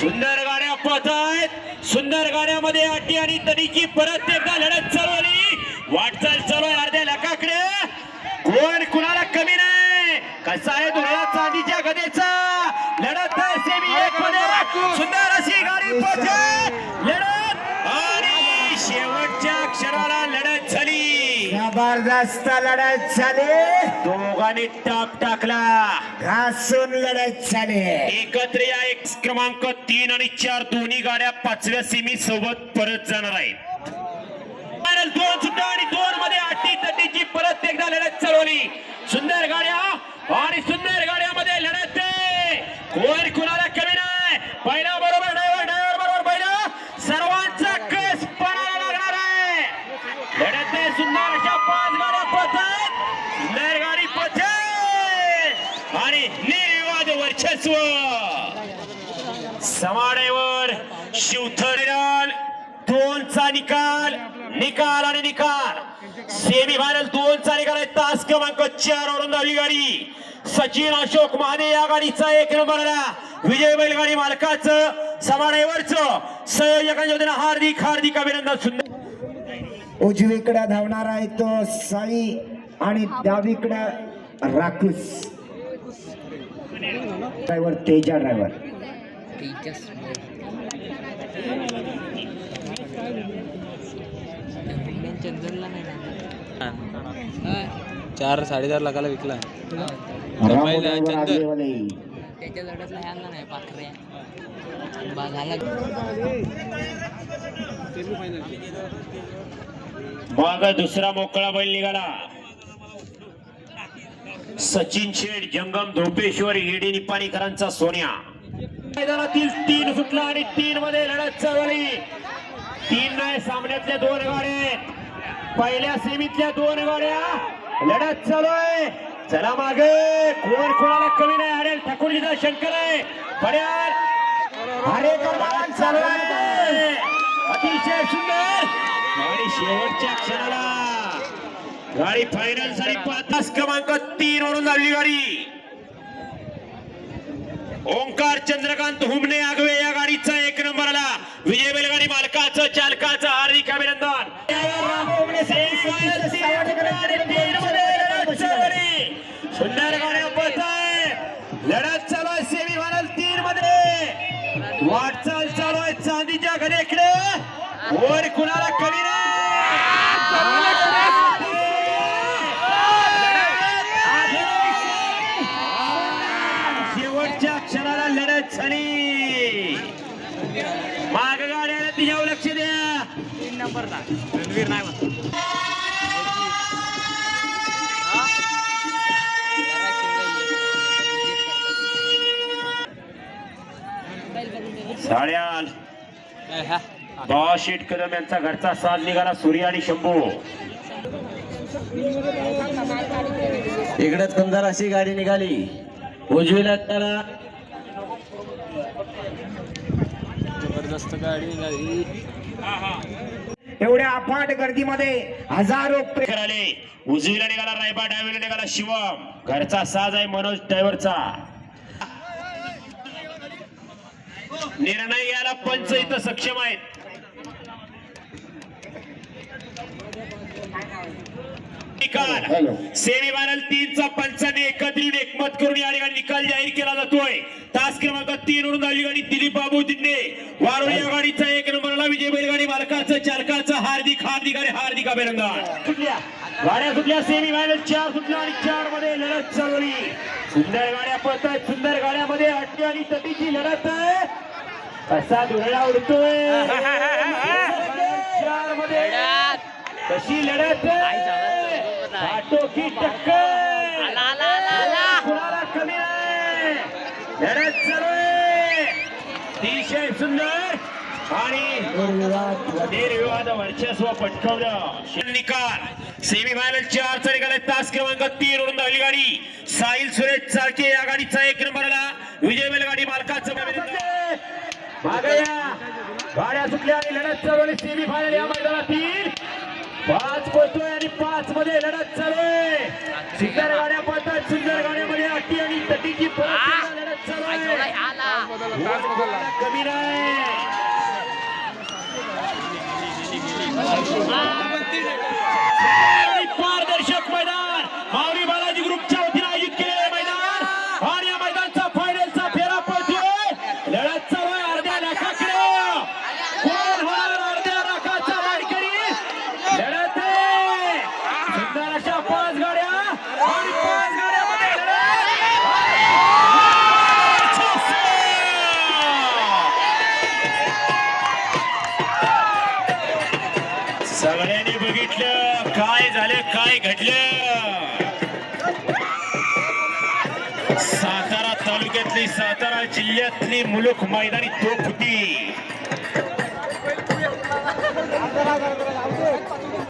सुंदर गाड्या पळत आहेत सुंदर गाड्यामध्ये अटी आणि तडीची परत एकदा लढत चालवली वाटचाल चालू आहे अर्ध्या लाखाकडे. कोण कुणाला कमी नाही? कसा आहे धुळ्या चांदीच्या गदेचा लढत आहे सेमी एक मध्ये. सुंदर अशी गाडी पळते. लढत. आणि शेवटच्या अक्षराला लढत जबरदस्त लढत झाली. दोघांनी टाक टाकला. घासून लढत झाली. एकत्र या एक क्रमांक तीन आणि चार दोन्ही गाड्या पाचव्या सेमी सोबत परत जाणार आहेत. दोन सुद्धा आणि दोन मध्ये अटी तटीची परत एकदा लढत चालवली. सुंदर गाड्या आणि सुंदर गाड्यामध्ये लढत आहे. कोण कुणाला कमी नाही पहिला बरोबर ड्रायव्हर ड्रायव्हर बरोबर पहिला सर्वांचा कस पणाला लागणार आहे लढत आहे सुंदर अशा पाच गाड्या पळतात सुंदर गाडी पळते आणि निर्विवाद समाडेवर शिवथरीलाल दोनचा निकाल निकाल आणि निकाल. सेमी फायनल दोनचा निकाल आहे. तास क्रमांक चार वरून धावली गाडी सचिन अशोक महाने या गाडीचा एक नंबरला विजय बैलगाडी मालकाचं समाडेवरच संयोजकांच्या वतीनं हार्दिक हार्दिक अभिनंदन सुंदर. उजवीकडे धावणार आहे तो साई आणि डावीकडे राखूस ड्रायव्हर तेजा ड्रायव्हर चार साडेचार लाखाला विकला. त्याच्या लढतला ह्याला नाही झाला माग दुसरा मोकळा बैल निघाला. सचिन शेठ जंगम धोपेश्वर येडी निपाणीकरांचा सोन्या. मैदानातील तीन सुटला आणि तीन मध्ये लढत चालली तीन नाही सामन्यातल्या दोन गाड्या पहिल्या सेमीतल्या दोन गाड्या. लढत चालू आहे चला मागे. कोण कोणाला कमी नाही? हरेल ठाकूरजीचा शंकर आहे. पर्याय अरे कर्मकांड चालू आहे. अतिशय सुंदर. आणि शेवटच्या क्षणाला. गाडी फायनलसाठी पाच क्रमांक तीन वरून लागली गाडी. ओंकार चंद्रकांत हुमने आगवे या गाडीचा एक नंबर आला. विजय बैलगाडी मालकाचं चालकाचं हार्दिक अभिनंदन. सुंदर गाड्या लढत चालू आहे सेमी फायनल तीन मध्ये वाटचाल चालू आहे चांदीच्या घरेकडे. वर कुणाला कमी नाही शेवटच्या क्षणाला लढत झाली माग गाड्याला तिच्यावर लक्ष द्या तीन नंबरला रणवीर नाही म्हणतो. साड्याल बाबा शेठ कदम यांचा घरचा साज निघाला सूर्य आणि शंभू. इकडे सुंदर अशी गाडी निघाली. उजवीला त्याला जबरदस्त गाडी झाली एवढ्या अफाट गर्दीमध्ये हजारो आले उजवीला निघाला रायबा डावीला निघाला शिवम. घरचा साज आहे मनोज ड्रायव्हरचा. निर्णय घ्यायला पंच इथं सक्षम आहेत. निकाल. हॅलो. सेमी फायनल तीनचा पंचाने एकत्रित एकमत करून या ठिकाणी निकाल जाहीर केला जातोय. तास क्रमांक तीन वरून गाडी दिलीप बाबू तिथे वारुळ या गाडीचा एक नंबरला विजय बैलगाडी मालकाचं चालकाचं हार्दिक हार्दिक आणि हार्दिक अभिनंदन. सुटल्या. गाड्या सुटल्या सेमी फायनल चार सुटल्या आणि चारमध्ये लढत चालवली सुंदर गाड्या पळत आहेत सुंदर गाड्यामध्ये अट्टी आणि तटीची लढत आहे. कसा धुरळा उडतोय. चारमध्ये कशी लढत की टक्कर. कुणाला कमी नाही. लढत चालू आहे. अतिशय सुंदर. आणि निर्विवाद वर्चस्व पटकवलं. निकाल. सेमीफायनल चार चा निकाल तास क्रमांक तीन रुंद गाडी. साहिल सुरेश चाळके या गाडीचा एक नंबरला विजय बैलगाडी मालकाचं गाड्या सुटल्या आणि लढत चालू आणि सेमीफायनल या मैदानातील. पाच पोहोचतोय आणि पाच मध्ये लढत चालू आहे. सुंदर गाड्या पडतात सुंदर गाड्यामध्ये अटी आणि तटीची लढत चालू कमी नाही. Ah, mentira. काय घडलं. सातारा तालुक्यातली सातारा जिल्ह्यातली मुलुख मैदानी तोफ होती.